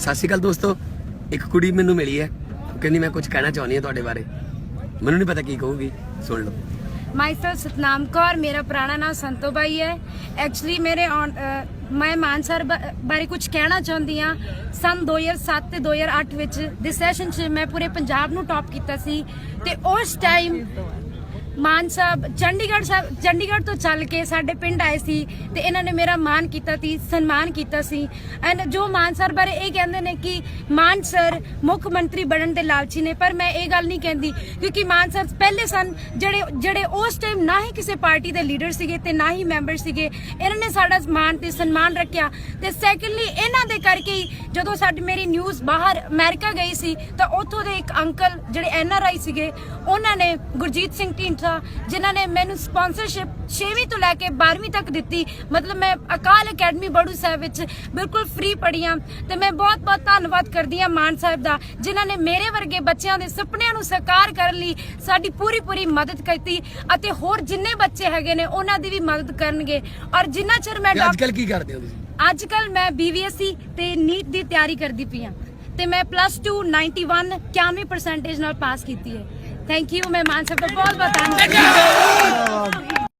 ਸਤਿ ਸ਼੍ਰੀ ਅਕਾਲ ਦੋਸਤੋ। ਇੱਕ ਕੁੜੀ ਮੈਨੂੰ ਮਿਲੀ ਹੈ। ਉਹ ਕਹਿੰਦੀ, ਮੈਂ ਕੁਝ ਕਹਿਣਾ ਚਾਹੁੰਦੀ ਹਾਂ ਤੁਹਾਡੇ ਬਾਰੇ। ਮੈਨੂੰ ਨਹੀਂ ਪਤਾ ਕੀ ਕਹੂਗੀ। ਸੁਣ ਲਓ। ਮਾਈਸੈਲਫ ਸਤਨਾਮ ਕੌਰ, ਮੇਰਾ ਪੁਰਾਣਾ ਨਾਮ ਸੰਤੋ ਹੈ। ਐਕਚੁਅਲੀ ਮੇਰੇ ਮੈਂ ਮਾਨ ਬਾਰੇ ਕੁਝ ਕਹਿਣਾ ਚਾਹੁੰਦੀ ਆ ਸਨ 2007 ਤੇ 2008 ਵਿੱਚ ਦੇ ਸੈਸ਼ਨ 'ਚ ਮੈਂ ਪੂਰੇ ਪੰਜਾਬ ਨੂੰ ਟੌਪ ਕੀਤਾ ਸੀ। ਤੇ ਉਸ ਟਾਈਮ ਮਾਨ ਸਾਹਿਬ, ਚੰਡੀਗੜ੍ਹ ਸਾਹਿਬ, ਚੰਡੀਗੜ੍ਹ ਤੋਂ ਚੱਲ ਕੇ ਸਾਡੇ ਪਿੰਡ ਆਏ ਸੀ ਤੇ ਇਹਨਾਂ ਨੇ ਮੇਰਾ ਮਾਨ ਕੀਤਾ ਸੀ, ਸਨਮਾਨ ਕੀਤਾ ਸੀ। ਐਂਡ ਜੋ ਮਾਨ ਸਰ ਬਾਰੇ ਇਹ ਕਹਿੰਦੇ ਨੇ ਕਿ ਮਾਨ ਸਰ ਮੁੱਖ ਮੰਤਰੀ ਬਣਨ ਦੇ ਲਾਲਚੀ ਨੇ, ਪਰ ਮੈਂ ਇਹ ਗੱਲ ਨਹੀਂ ਕਹਿੰਦੀ ਕਿਉਂਕਿ ਮਾਨ ਸਰ ਪਹਿਲੇ ਸਨ ਜਿਹੜੇ ਜਿਹੜੇ ਉਸ ਟਾਈਮ ਨਾ ਹੀ ਕਿਸੇ ਪਾਰਟੀ ਦੇ ਲੀਡਰ ਸੀਗੇ ਤੇ ਨਾ ਹੀ ਮੈਂਬਰ ਸੀਗੇ। ਇਹਨਾਂ ਨੇ ਸਾਡਾ ਮਾਨ ਤੇ ਸਨਮਾਨ ਰੱਖਿਆ। ਤੇ ਸੈਕੰਡਲੀ ਇਹਨਾਂ ਦੇ ਕਰਕੇ ਹੀ ਜਦੋਂ ਸਾਡੀ ਮੇਰੀ ਨਿਊਜ਼ ਬਾਹਰ ਅਮਰੀਕਾ ਗਈ ਸੀ ਤਾਂ ਉੱਥੋਂ ਦੇ ਇੱਕ ਅੰਕਲ ਜਿਹੜੇ ਐਨ ਆਰ ਆਈ ਸੀਗੇ ਉਹਨਾਂ ਨੇ ਗੁਰਜੀਤ ਸਿੰਘ ਢੀਂਡਸਾ ਜਿਨ੍ਹਾਂ ਨੇ ਮੈਨੂੰ ਸਪਾਂਸਰਸ਼ਿਪ 6ਵੀਂ ਤੋਂ ਲੈ ਕੇ 12ਵੀਂ ਤੱਕ ਦਿੱਤੀ। ਮਤਲਬ ਮੈਂ ਅਕਾਲ ਅਕੈਡਮੀ ਬੜੂ ਸਾਹਿਬ ਵਿੱਚ ਬਿਲਕੁਲ ਫ੍ਰੀ ਪੜ੍ਹੀ ਹਾਂ ਤੇ ਮੈਂ ਬਹੁਤ ਬਹੁਤ ਧੰਨਵਾਦ ਕਰਦੀ ਹਾਂ ਮਾਨ ਸਾਹਿਬ ਦਾ ਜਿਨ੍ਹਾਂ ਨੇ ਮੇਰੇ ਵਰਗੇ ਬੱਚਿਆਂ ਦੇ ਸੁਪਨਿਆਂ ਨੂੰ ਸਾਕਾਰ ਕਰਨ ਲਈ ਸਾਡੀ ਪੂਰੀ ਪੂਰੀ ਮਦਦ ਕੀਤੀ ਅਤੇ ਹੋਰ ਜਿੰਨੇ ਬੱਚੇ ਹੈਗੇ ਨੇ ਉਹਨਾਂ ਦੀ ਵੀ ਮਦਦ ਕਰਨਗੇ। ਔਰ ਜਿੰਨਾ ਚਿਰ ਮੈਂ ਤੇ ਅੱਜ ਡਾਕ- ਕੱਲ ਕੀ ਕਰਦੇ ਹੋ ਤੁਸੀਂ? ਅੱਜ ਕੱਲ ਮੈਂ BVSC ਤੇ ਨੀਟ ਦੀ ਤਿਆਰੀ ਕਰਦੀ ਪਈ ਹਾਂ ਤੇ ਮੈਂ ਪਲੱਸ 2 91 91% ਨਾਲ ਪਾਸ ਕੀਤੀ ਹੈ। ਥੈਂਕ ਯੂ ਮੈਂ ਮਾਨ ਸਾਹਿਬ ਦਾ ਬਹੁਤ ਬਹੁਤ ਧੰਨਵਾਦ।